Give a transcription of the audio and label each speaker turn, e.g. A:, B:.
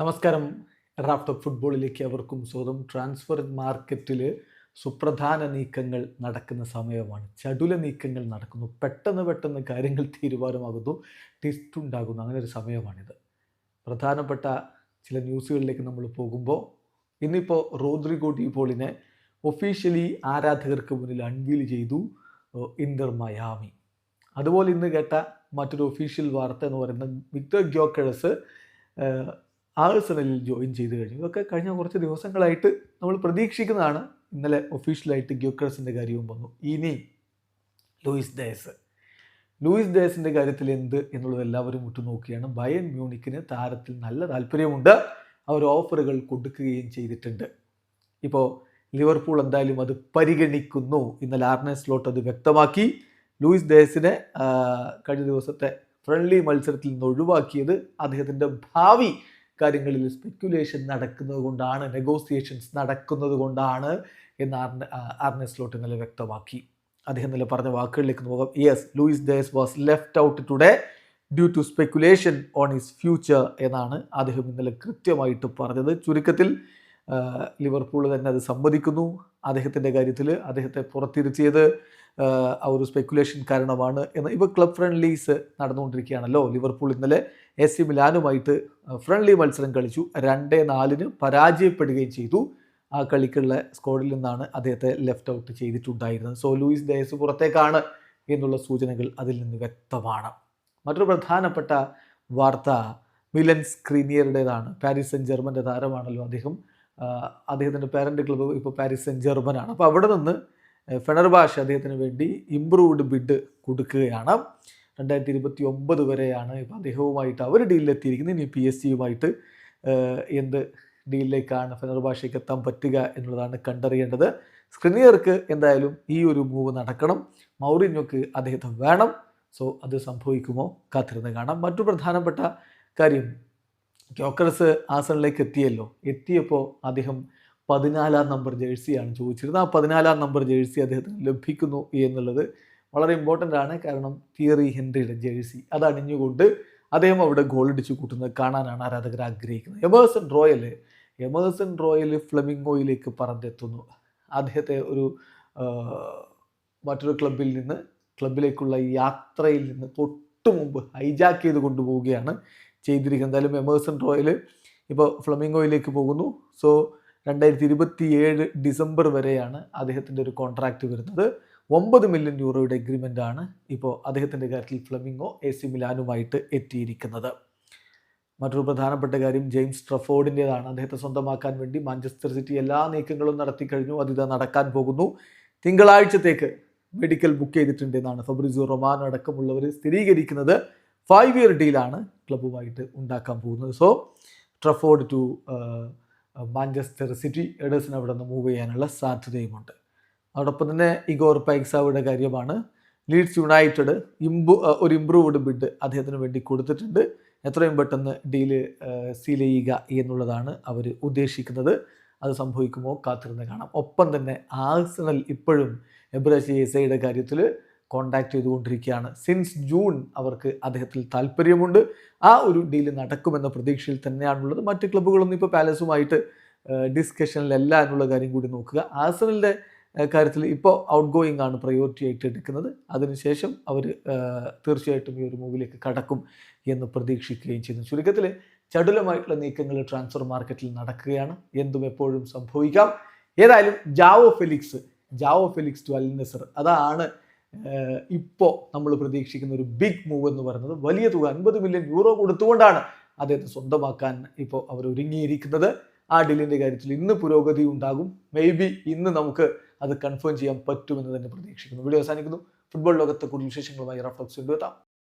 A: നമസ്കാരം. റാഫ്റ്റ് ഫുട്ബോളിലേക്ക് അവർക്കും സ്വന്തം ട്രാൻസ്ഫർ മാർക്കറ്റിൽ സുപ്രധാന നീക്കങ്ങൾ നടക്കുന്ന സമയമാണ്. ചടുല നീക്കങ്ങൾ നടക്കുന്നു. പെട്ടെന്ന് പെട്ടെന്ന് കാര്യങ്ങൾ തീരുമാനമാകുന്നു. ടിസ്റ്റ് ഉണ്ടാകുന്നു. അങ്ങനെ ഒരു സമയമാണിത്. പ്രധാനപ്പെട്ട ചില ന്യൂസുകളിലേക്ക് നമ്മൾ പോകുമ്പോൾ ഇന്നിപ്പോൾ റോദ്രിഗോ ഡീപോളിനെ ഒഫീഷ്യലി ആരാധകർക്ക് മുന്നിൽ അൺവീൽ ചെയ്തു ഇന്റർ മയാമി. അതുപോലെ ഇന്ന് കേട്ട മറ്റൊരു ഒഫീഷ്യൽ വാർത്ത എന്ന് പറയുന്നത് വിക്ടർ ഗ്യോക്കഴസ് ആഴ്സണലിൽ ജോയിൻ ചെയ്ത് കഴിഞ്ഞു. ഇതൊക്കെ കഴിഞ്ഞ കുറച്ച് ദിവസങ്ങളായിട്ട് നമ്മൾ പ്രതീക്ഷിക്കുന്നതാണ്. ഇന്നലെ ഒഫീഷ്യലായിട്ട് ഗ്യൂക്രസിന്റെ കാര്യവും വന്നു. ഇനി ലൂയിസ് ഡേസ്. ലൂയിസ് ഡേസിന്റെ കാര്യത്തിൽ എന്ത് എന്നുള്ളത് എല്ലാവരും ഉറ്റുനോക്കുകയാണ്. ബയൻ മ്യൂണിക്കിന് താരത്തിൽ നല്ല താല്പര്യമുണ്ട്. അവർ ഓഫറുകൾ കൊടുക്കുകയും ചെയ്തിട്ടുണ്ട്. ഇപ്പോൾ ലിവർപൂൾ എന്തായാലും അത് പരിഗണിക്കുന്നു ഇന്നലെ ആർനെ സ്ലോട്ട് അത് വ്യക്തമാക്കി. ലൂയിസ് ഡേസിനെ കഴിഞ്ഞ ദിവസത്തെ ഫ്രണ്ട്ലി മത്സരത്തിൽ നിന്ന് ഒഴിവാക്കിയത് അദ്ദേഹത്തിന്റെ ഭാവി കാര്യങ്ങളിൽ സ്പെക്കുലേഷൻ നടക്കുന്നത് കൊണ്ടാണ് നെഗോസിയേഷൻസ് നടക്കുന്നത് കൊണ്ടാണ് എന്ന് ആർനെ ആ, ആർനെ സ്ലോട്ട് ഇന്നലെ വ്യക്തമാക്കി. അദ്ദേഹം ഇന്നലെ പറഞ്ഞ വാക്കുകളിലേക്ക് നോക്കാം yes Luis Diaz was left out today due to speculation on his future എന്നാണ് അദ്ദേഹം ഇന്നലെ കൃത്യമായിട്ട് പറഞ്ഞത്. ചുരുക്കത്തിൽ ലിവർപൂൾ തന്നെ അത് സമ്മതിക്കുന്നു. അദ്ദേഹത്തിന്റെ കാര്യത്തിൽ അദ്ദേഹത്തെ പുറത്തിരുത്തിയത് ആ, ഒരു സ്പെക്കുലേഷൻ കാരണമാണ് എന്ന് ഇപ്പോൾ ക്ലബ് ഫ്രണ്ട്ലീസ് നടന്നുകൊണ്ടിരിക്കുകയാണല്ലോ. ലിവർപൂൾ ഇന്നലെ എ സി മിലാനുമായിട്ട് ഫ്രണ്ട്ലി മത്സരം കളിച്ചു. രണ്ടേ നാലിന് പരാജയപ്പെടുകയും ചെയ്തു. ആ കളിക്കുള്ള സ്കോഡിൽ നിന്നാണ് അദ്ദേഹത്തെ ലെഫ്റ്റ് ഔട്ട് ചെയ്തിട്ടുണ്ടായിരുന്നത്. സോ ലൂയിസ് ഡയസ് പുറത്തേക്കാണ് എന്നുള്ള സൂചനകൾ അതിൽ നിന്ന് വ്യക്തമാണ്. മറ്റൊരു പ്രധാനപ്പെട്ട വാർത്ത മിലൻ സ്ക്രീനിയറുടേതാണ് പാരീസ് സെൻ ജർമ്മന്റെ താരമാണല്ലോ അദ്ദേഹം. അദ്ദേഹത്തിന്റെ പാരന്റ് ക്ലബ്ബ് ഇപ്പോൾ പാരീസ് സെൻ ജർമ്മനാണ് അപ്പോൾ അവിടെ നിന്ന് ഫെണർബാഷ് അദ്ദേഹത്തിന് വേണ്ടി ഇംപ്രൂവ്ഡ് ബിഡ് കൊടുക്കുകയാണ്. രണ്ടായിരത്തി ഇരുപത്തി ഒമ്പത് വരെയാണ് ഇപ്പോൾ അദ്ദേഹവുമായിട്ട് അവർ ഡീലിലെത്തിയിരിക്കുന്നത് ഇനി പി എസ് സിയുമായിട്ട് എന്ത് ഡീലിലേക്കാണ് ഫെനർബാഷയ്ക്ക് എത്താൻ പറ്റുക എന്നുള്ളതാണ് കണ്ടറിയേണ്ടത്. സ്ക്രിനിയർക്ക് എന്തായാലും ഈ ഒരു മൂവ് നടക്കണം. മൗറിഞ്ഞോക്ക് അദ്ദേഹത്തെ വേണം. സോ അത് സംഭവിക്കുമോ? കാത്തിരുന്ന് കാണാം. മറ്റു പ്രധാനപ്പെട്ട കാര്യം ക്യോക്കറസ് ആസണിലേക്ക് എത്തിയല്ലോ. എത്തിയപ്പോൾ അദ്ദേഹം പതിനാലാം നമ്പർ ജേഴ്സിയാണ് ചോദിച്ചിരുന്നത്. ആ പതിനാലാം നമ്പർ ജേഴ്സി അദ്ദേഹത്തിന് ലഭിക്കുന്നു എന്നുള്ളത് വളരെ ഇമ്പോർട്ടന്റ് ആണ്. കാരണം തിയറി ഹെൻറിയുടെ ജേഴ്സി അത് അണിഞ്ഞുകൊണ്ട് അദ്ദേഹം അവിടെ ഗോൾ അടിച്ചു കൂട്ടുന്നത് കാണാനാണ് ആരാധകർ ആഗ്രഹിക്കുന്നത്. എമേഴ്സൺ റോയൽ എമേഴ്സൺ റോയൽ ഫ്ലമിംഗോയിലേക്ക് പറന്നെത്തുന്നു. അദ്ദേഹത്തെ ഒരു മറ്റൊരു ക്ലബിൽ നിന്ന് ക്ലബിലേക്കുള്ള യാത്രയിൽ നിന്ന് തൊട്ടു മുമ്പ് ഹൈജാക്ക് ചെയ്ത് കൊണ്ടുപോവുകയാണ് ചെയ്തിരിക്കുന്നത്. എന്തായാലും എമേഴ്സൺ റോയൽ ഇപ്പോൾ ഫ്ലമിംഗോയിലേക്ക് പോകുന്നു. സോ രണ്ടായിരത്തി ഇരുപത്തി ഏഴ് ഡിസംബർ വരെയാണ് അദ്ദേഹത്തിന്റെ ഒരു കോൺട്രാക്റ്റ് വരുന്നത്. ഒമ്പത് മില്യൺ യൂറോയുടെ എഗ്രിമെന്റ് ആണ് ഇപ്പോൾ അദ്ദേഹത്തിന്റെ കാര്യത്തിൽ ഫ്ലമിംഗോ എ സി മിലാനുമായിട്ട് എത്തിയിരിക്കുന്നത്. മറ്റൊരു പ്രധാനപ്പെട്ട കാര്യം ജെയിംസ് ട്രഫോർഡിന്റെതാണ് അദ്ദേഹത്തെ സ്വന്തമാക്കാൻ വേണ്ടി മാഞ്ചസ്റ്റർ സിറ്റി എല്ലാ നീക്കങ്ങളും നടത്തി കഴിഞ്ഞു. അത് ഇതാ നടക്കാൻ പോകുന്നു. തിങ്കളാഴ്ചത്തേക്ക് മെഡിക്കൽ ബുക്ക് ചെയ്തിട്ടുണ്ട് എന്നാണ് ഫബ്രിസിയോ റൊമാനോ അടക്കമുള്ളവർ സ്ഥിരീകരിക്കുന്നത്. ഫൈവ് ഇയർ ഡീലാണ് ക്ലബ്ബുമായിട്ട് ഉണ്ടാക്കാൻ പോകുന്നത്. So Trafford to Manchester City എഡേഴ്സിന് അവിടെ നിന്ന് മൂവ് ചെയ്യാനുള്ള സാധ്യതയുമുണ്ട്. അതോടൊപ്പം തന്നെ ഇഗോർ പൈക്സാവിയുടെ കാര്യമാണ്. ലീഡ്സ് യുണൈറ്റഡ് ഇമ്പ്രൂ ഒരു ഇംപ്രൂവ്ഡ് ബിഡ് അദ്ദേഹത്തിന് വേണ്ടി കൊടുത്തിട്ടുണ്ട്. എത്രയും പെട്ടെന്ന് ഡീൽ സീൽ ചെയ്യുക എന്നുള്ളതാണ് അവർ ഉദ്ദേശിക്കുന്നത്. അത് സംഭവിക്കുമോ കാത്തിരുന്ന് കാണാം. ഒപ്പം തന്നെ ആഴ്സണൽ ഇപ്പോഴും എബ്രാഷി എസയുടെ കാര്യത്തിൽ കോണ്ടാക്ട് ചെയ്തുകൊണ്ടിരിക്കുകയാണ്. സിൻസ് ജൂൺ അവർക്ക് അദ്ദേഹത്തിൽ താല്പര്യമുണ്ട്. ആ ഒരു ഡീൽ നടക്കുമെന്ന പ്രതീക്ഷയിൽ തന്നെയാണുള്ളത്. മറ്റ് ക്ലബ്ബുകളൊന്നും ഇപ്പോൾ പാലസുമായിട്ട് ഡിസ്കഷനിലല്ല എന്നുള്ള കാര്യം കൂടി നോക്കുക. ആസനലിന്റെ കാര്യത്തിൽ ഇപ്പോൾ ഔട്ട് ഗോയിങ് ആണ് പ്രയോറിറ്റി ആയിട്ട് എടുക്കുന്നത്. അതിനുശേഷം അവർ തീർച്ചയായിട്ടും ഈ ഒരു മൂവിലേക്ക് കടക്കും എന്ന് പ്രതീക്ഷിക്കുകയും ചെയ്യുന്നു. ചുരുക്കത്തിൽ ചടുലമായിട്ടുള്ള നീക്കങ്ങൾ ട്രാൻസ്ഫർ മാർക്കറ്റിൽ നടക്കുകയാണ്. എന്തും എപ്പോഴും സംഭവിക്കാം. ഏതായാലും Joao Felix Joao Felix to Al Nassr അതാണ് ഇപ്പോൾ നമ്മൾ പ്രതീക്ഷിക്കുന്ന ഒരു ബിഗ് മൂവ് എന്ന് പറയുന്നത് വലിയ തുക അൻപത് മില്യൺ യൂറോ കൊടുത്തുകൊണ്ടാണ് അദ്ദേഹത്തെ സ്വന്തമാക്കാൻ ഇപ്പോൾ അവർ ഒരുങ്ങിയിരിക്കുന്നത്. ആ ഡീലിന്റെ കാര്യത്തിൽ ഇന്ന് പുരോഗതി ഉണ്ടാകും. മേ ബി ഇന്ന് നമുക്ക് അത് കൺഫേം ചെയ്യാൻ പറ്റുമെന്ന് തന്നെ പ്രതീക്ഷിക്കുന്നു. വീഡിയോ അവസാനിക്കുന്നു. ഫുട്ബോൾ ലോകത്തെ കൂടുതൽ വിശേഷങ്ങളുമായി റഫ്ലക്സ് കൊണ്ടുവെത്താം